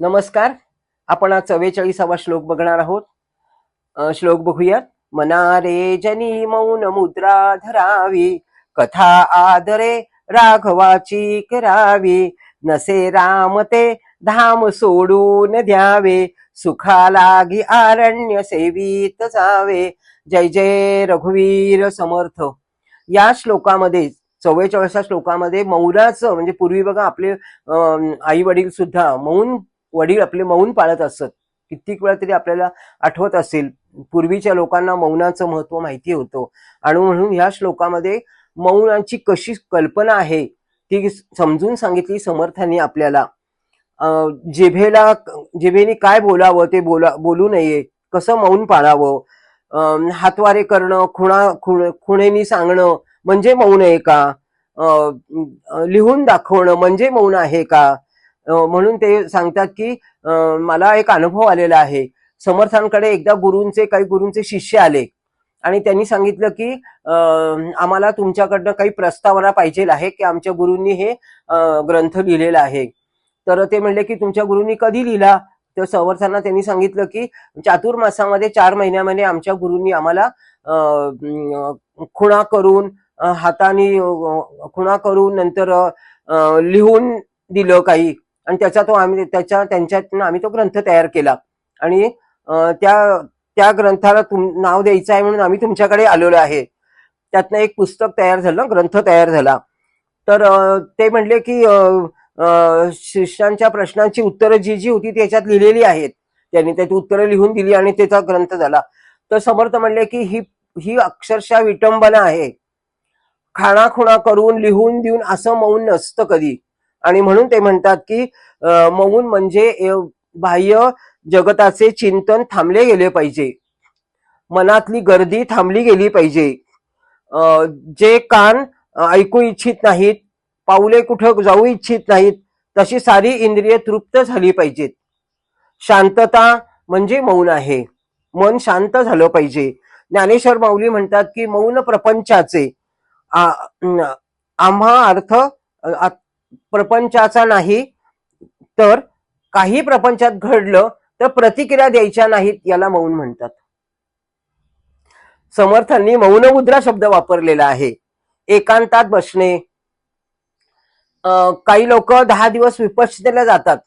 नमस्कार. आपण आज चव्वेचाळीसावा श्लोक बघणार आहोत. श्लोक बघूयात. मनारे जनी मौन मुद्रा धरावी कथा आदरे राघवाची करावी नसे राम ते धाम सोडून द्यावे सुखा लागी आरण्य सेवीत जावे. जय जय रघुवीर समर्थ. या श्लोकामध्ये चव्वेचाळीसा श्लोकामध्ये मौनाचं म्हणजे पूर्वी बघा आपले आई वडील सुद्धा मौन वडील आपले मौन पाळत असत. कित्येक वेळा तरी आपल्याला आठवत असेल पूर्वीच्या लोकांना मौनाचं महत्त्व माहिती होतं. आणि म्हणून ह्या श्लोकामध्ये मौनाची कशी कल्पना आहे ती समजून सांगितली समर्थाने आपल्याला. जेभेला जेभेने काय बोलावं ते बोला बोलू नये कसं मौन पाळावं? हातवारे करणं खुणा खुण खुणेनी सांगणं म्हणजे मौन आहे का? लिहून दाखवणं म्हणजे मौन आहे का? म्हणून ते सांगतात की मला एक अनुभव आलेला आहे. समर्थांकडे एकदा गुरूंचे काही गुरूंचे शिष्य आले. आणि त्यांनी सांगितलं की आम्हाला तुमच्याकडनं काही प्रस्तावना पाहिजे आहे की आमच्या गुरूंनी हे ग्रंथ लिहिलेला आहे. तर ते म्हणले की तुमच्या गुरूंनी कधी लिहिला? तर समर्थांना त्यांनी सांगितलं की चातुर्मासामध्ये चार महिन्यामध्ये आमच्या गुरूंनी आम्हाला खुणा करून हाताने खुणा करून नंतर लिहून दिलं काही. आणि त्याचा तो आम्ही त्याच्या त्यांच्यातनं आम्ही तो ग्रंथ तयार केला. आणि त्या त्या ग्रंथाला तुम नाव द्यायचं आहे म्हणून आम्ही तुमच्याकडे आलेलो आहे. त्यातनं एक पुस्तक तयार झालं ग्रंथ तयार झाला. तर ते म्हणले की शिष्यांच्या प्रश्नांची उत्तरं जी जी होती त्याच्यात लिहिलेली आहेत. त्यांनी त्याची उत्तरं लिहून दिली आणि त्याचा ग्रंथ झाला. तर समर्थ म्हणले की ही ही अक्षरशः विटंबना आहे. खाणाखुणा करून लिहून देऊन असं मौन नसतं कधी. आणि म्हणून ते म्हणतात की मौन म्हणजे बाह्य जगताचे चिंतन थांबले गेले पाहिजे. मनातली गर्दी थांबली गेली पाहिजे. अं, जे कान ऐकू इच्छित नाहीत पाऊले कुठं जाऊ इच्छित नाहीत तशी सारी इंद्रिय तृप्त झाली पाहिजेत. शांतता म्हणजे मौन आहे. मन शांत झालं पाहिजे. ज्ञानेश्वर माऊली म्हणतात की मौन प्रपंचाचे. आम्हा अर्थ प्रपंचाचा नाही तर काही प्रपंचात घडलं तर प्रतिक्रिया द्यायच्या नाहीत याला मौन म्हणतात. समर्थांनी मौनमुद्रा शब्द वापरलेला आहे. एकांतात बसणे. काही लोक दहा दिवस विपक्षतेला जातात.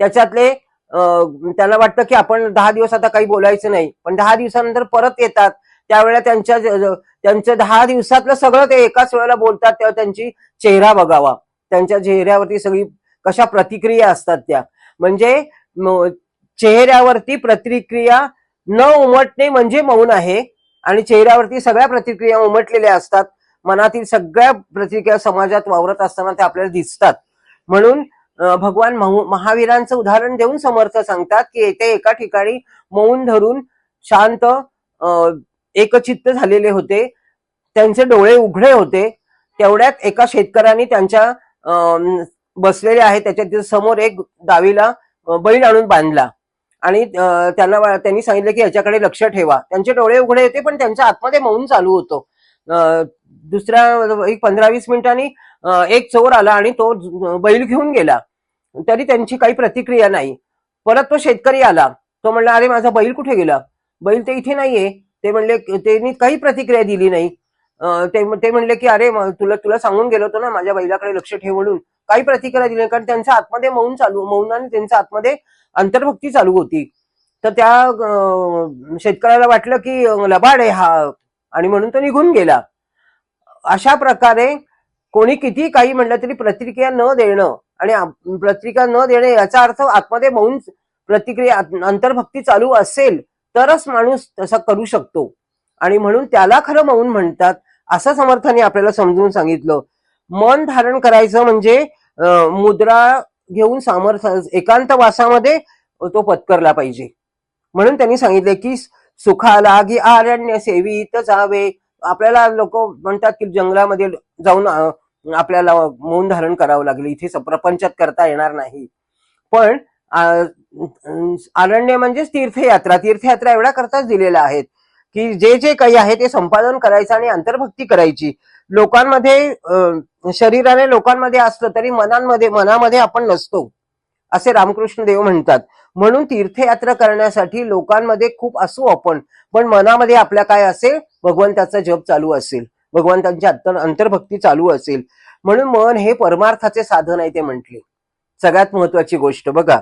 त्याच्यातले अं, त्यांना वाटतं की आपण दहा दिवस आता काही बोलायचं नाही पण दहा दिवसानंतर परत येतात. त्यावेळेला त्यांच्या त्यांचं दहा दिवसातलं सगळं ते एकाच वेळेला बोलतात तेव्हा त्यांची चेहरा बघावा. त्यांच्या चेहऱ्यावरती सगळी कशा प्रतिक्रिया असतात त्या. म्हणजे चेहऱ्यावरती प्रतिक्रिया न उमटणे म्हणजे मौन आहे आणि चेहऱ्यावरती सगळ्या प्रतिक्रिया उमटलेल्या असतात. मनातील सगळ्या प्रतिक्रिया समाजात वावरत असताना ते आपल्याला दिसतात. म्हणून भगवान महावीरांचं उदाहरण देऊन समर्थ सांगतात की येथे एका ठिकाणी मौन धरून शांत एकचित्त झालेले होते. त्यांचे डोळे उघडे होते. तेवढ्यात एका शेतकऱ्याने त्यांच्या बसलेले आहे त्याच्यासमोर एक गावीला बैल आणून बांधला. आणि त्यांना त्यांनी सांगितलं की याच्याकडे लक्ष ठेवा. त्यांचे डोळे उघडे होते पण त्यांच्या आतमध्ये मौन चालू होतो. दुसऱ्या एक पंधरा वीस मिनिटांनी एक चोर आला आणि तो बैल घेऊन गेला. तरी त्यांची काही प्रतिक्रिया नाही. परत तो शेतकरी आला. तो म्हणला अरे माझा बैल कुठे गेला? बैल ते इथे नाहीये. ते म्हणले त्यांनी काही प्रतिक्रिया दिली नाही. ते ते म्हणले की अरे तुला तुला सांगून गेलो होतो ना माझ्या बैलाकडे लक्ष ठेव म्हणून. काही प्रतिक्रिया दिली कारण त्यांच्या आतमध्ये मौन चालू मौनाने त्यांच्या आतमध्ये अंतर्भक्ती चालू होती. तर त्या शेतकऱ्याला वाटलं की लबाड आहे हा आणि म्हणून तो निघून गेला. अशा प्रकारे कोणी किती काही म्हणलं तरी प्रतिक्रिया न देणं आणि प्रतिक्रिया न देणे याचा अर्थ आतमध्ये मौन प्रतिक्रिया अंतर्भक्ती चालू असेल तरच माणूस तसा करू शकतो. आणि म्हणून त्याला खरं मौन म्हणतात. असं समर्थाने आपल्याला समजून सांगितलं. मन धारण करायचं म्हणजे मुद्रा घेऊन सामर्थ एकांत वासामध्ये तो पत्करला पाहिजे. म्हणून त्यांनी सांगितले की सुखाला की आरण्य सेवित जावे. आपल्याला लोक म्हणतात की जंगलामध्ये जाऊन आपल्याला मौन धारण करावं लागेल. इथे प्रपंचात करता येणार नाही. पण आरण्य अरण्य म्हणजेच तीर्थयात्रा तीर्थयात्रा एवढ्या करताच दिलेल्या आहेत. की जे जे काही आहे ते संपादन करायचं आणि अंतर्भक्ती करायची. लोकांमध्ये शरीराने लोकांमध्ये असलं तरी मनांमध्ये मनामध्ये आपण नसतो असे रामकृष्ण देव म्हणतात. म्हणून तीर्थयात्रा करण्यासाठी लोकांमध्ये खूप असू आपण पण मनामध्ये आपल्या काय असेल? भगवंताचा जप चालू असेल भगवंतांची अंतर्भक्ती चालू असेल. म्हणून मन हे परमार्थाचे साधन आहे ते म्हटले. सगळ्यात महत्वाची गोष्ट बघा.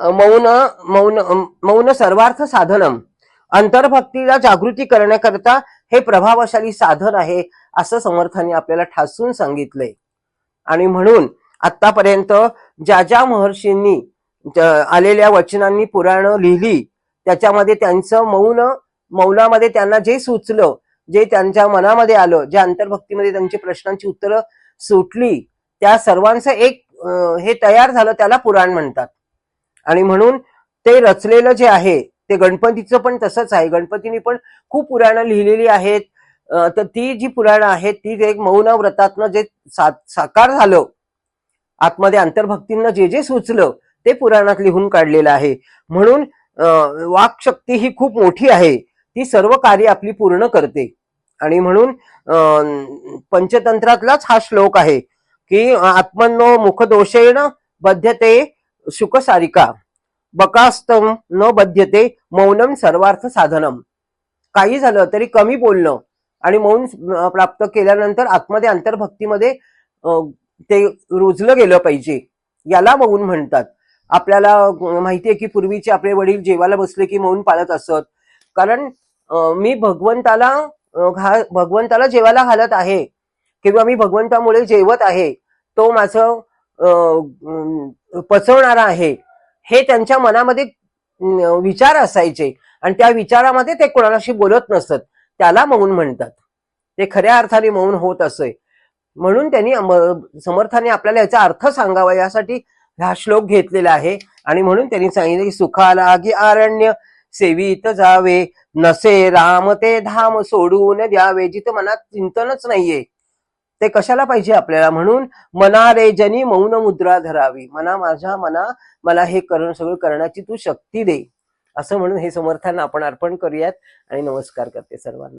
मौन मौन मौन सर्वार्थ साधनम. अंतर्भक्तीला जागृती करण्याकरता हे प्रभावशाली साधन आहे असं समर्थाने आपल्याला ठासून सांगितलंय. आणि म्हणून आतापर्यंत ज्या ज्या महर्षींनी आलेल्या वचनांनी पुराण लिहिली त्याच्यामध्ये त्यांचं मौन मौनामध्ये त्यांना जे सुचलं जे त्यांच्या मनामध्ये आलं ज्या अंतर्भक्तीमध्ये त्यांची प्रश्नांची उत्तरं सुटली त्या सर्वांचं एक हे तयार झालं त्याला पुराण म्हणतात. आणि म्हणून ते रचलेलं जे आहे ते गणपतीचं पण तसंच आहे. गणपतीने पण खूप पुराणं लिहिलेली आहेत. तर ती जी पुराणं आहेत ती एक मौन व्रतातनं जे साकार झालं आतमध्ये अंतर्भक्तींना जे जे सुचलं ते पुराणात लिहून काढलेलं आहे. म्हणून अं, ही खूप मोठी आहे. ती सर्व कार्य आपली पूर्ण करते. आणि म्हणून अं, पंचतंत्रातलाच हा श्लोक आहे की आत्मनो मुखदोषेण बध्यते शुकसारिका बकास्तम न बध्यते मौनम सर्वार्थ साधनम. काही झालं तरी कमी बोलणं आणि मौन प्राप्त केल्यानंतर आतमध्ये अंतर्भक्तीमध्ये ते रुजलं गेलं पाहिजे. याला मौन म्हणतात. आपल्याला माहिती माहितीये की पूर्वीचे आपले वडील जेवायला बसले की मौन पाळत असत. कारण मी भगवंताला घा- भगवंताला जेवायला घालत आहे किंवा मी भगवंतामुळे जेवत आहे तो माझं पचवणारा आहे. हे त्यांच्या मनामध्ये विचार असायचे. आणि त्या विचारामध्ये ते कोणाशी बोलत नसत. त्याला मौन म्हणतात. ते खऱ्या अर्थाने मौन होत असे. म्हणून त्यांनी समर्थाने आपल्याला याचा अर्थ सांगावा यासाठी हा श्लोक घेतलेला आहे. आणि म्हणून त्यांनी सांगितले की सुखाला की आरण्य सेवित जावे. नसे राम ते धाम सोडून द्यावे. जिथं मनात चिंतनच नाहीये. ते कशाला पाहिजे आपल्याला? म्हणून मना रे जनी मौन मुद्रा धरावी. मना माझ्या मना मला हे करण सगळं करण्याची तू शक्ती दे. असं म्हणून हे समर्थांना आपण अर्पण करूयात आणि नमस्कार करते सर्वांना.